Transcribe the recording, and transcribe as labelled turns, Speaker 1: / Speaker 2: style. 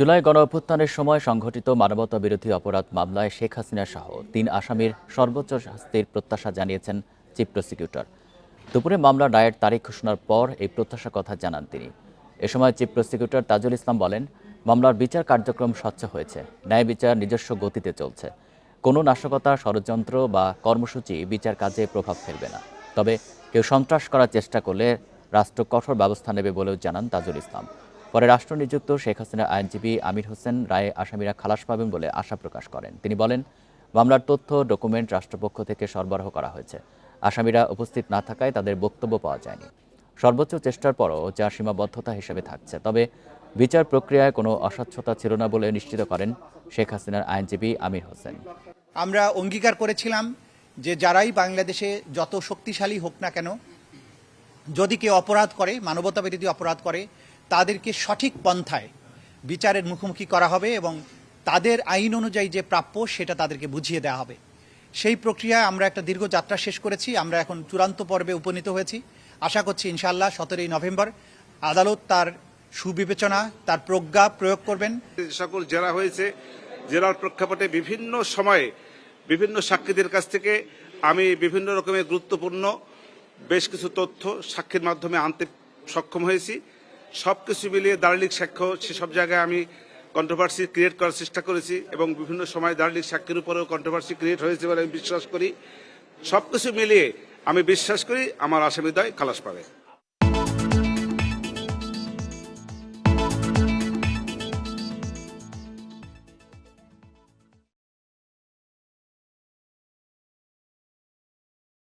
Speaker 1: জুলাই গণ অভ্যুত্থানের সময় সংঘটিত মানবতা বিরোধী অপরাধ মামলায় শেখ হাসিনা সহ তিন আসামির সর্বোচ্চ শাস্তির প্রত্যাশা জানিয়েছেন চিফ প্রসিকিউটর। দুপুরে মামলা রায়ের তারিখ ঘোষণার পর এই প্রত্যাশার কথা জানান তিনি। এ সময় চিফ প্রসিকিউটর তাজুল ইসলাম বলেন, মামলার বিচার কার্যক্রম স্বচ্ছ হয়েছে, ন্যায় বিচার নিজস্ব গতিতে চলছে। কোনো নাশকতা, ষড়যন্ত্র বা কর্মসূচি বিচার কাজে প্রভাব ফেলবে না। তবে কেউ সন্ত্রাস করার চেষ্টা করলে রাষ্ট্র কঠোর ব্যবস্থা নেবে বলেও জানান তাজুল ইসলাম। পরে রাষ্ট্র নিযুক্ত শেখ হাসিনার আইনজীবী আমির হোসেন রায়ে আসামিরা খালাস পাবেন বলে আশা প্রকাশ করেন। তিনি বলেন, মামলার তথ্য, ডকুমেন্ট রাষ্ট্রপক্ষ থেকে সরবরাহ করা হয়েছে। আসামিরা উপস্থিত না থাকায় তাদের বক্তব্য পাওয়া যায়নি। সর্বোচ্চ চেষ্টার পরও যা সীমাবদ্ধতা হিসেবে থাকছে। তবে বিচার প্রক্রিয়ায় কোনো অস্বচ্ছতা ছিল না বলে নিশ্চিত করেন শেখ হাসিনার আইনজীবী আমির হোসেন।
Speaker 2: আমরা অঙ্গীকার করেছিলাম যে যারাই বাংলাদেশে যত শক্তিশালী হোক না কেন, যদি কেউ অপরাধ করে মানবতা বিরোধী অপরাধ করে তাদেরকে সঠিক পন্থায় বিচারের মুখোমুখি করা হবে এবং তাদের আইন অনুযায়ী যে প্রাপ্য সেটা তাদেরকে বুঝিয়ে দেওয়া হবে। সেই প্রক্রিয়ায় আমরা একটা দীর্ঘ যাত্রা শেষ করেছি। আমরা এখন চূড়ান্ত পর্বে উপনীত হয়েছি। আশা করছি ইনশাআল্লাহ সতেরোই নভেম্বর আদালত তার সুবিবেচনা, তার প্রজ্ঞা প্রয়োগ করবেন।
Speaker 3: সকল জেলা হয়েছে, জেলার প্রেক্ষাপটে বিভিন্ন সময়ে বিভিন্ন সাক্ষীদের কাছ থেকে আমি বিভিন্ন রকমের গুরুত্বপূর্ণ বেশ কিছু তথ্য সাক্ষীর মাধ্যমে আনতে সক্ষম হয়েছি। সব কিছু মিলিয়ে দার্লিক সাক্ষ্য, সেসব জায়গায় আমি কন্ট্রোভার্সি ক্রিয়েট করার চেষ্টা করেছি এবং বিভিন্ন সময় দার্লিক সাক্ষীর উপরেও কন্ট্রোভার্সি ক্রিয়েট হয়েছে বলে আমি বিশ্বাস করি। সব কিছু মিলিয়ে আমি বিশ্বাস করি আমার আসামিদয় খালাস পাবে।